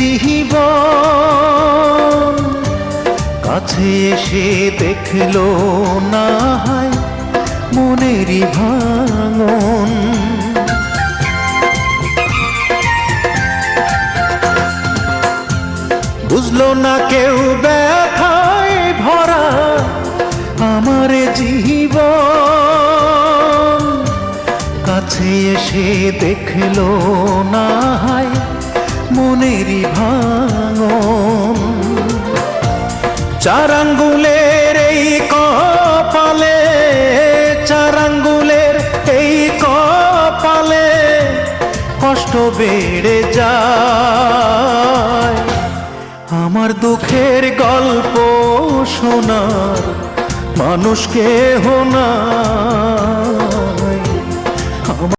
জীবন। কাছে এসে দেখল না হয় মনেরই ভাঙন। বুঝলো না কেউ ব্যথায় ভরা আমার জীবন। কাছে এসে দেখল না মনেরই ভাঙন। চার আঙ্গুলের এই কপালে চার আঙ্গুলের এই কপালে কষ্ট বেড়ে যায়। আমার দুঃখের গল্প শোনার মানুষকে হোনা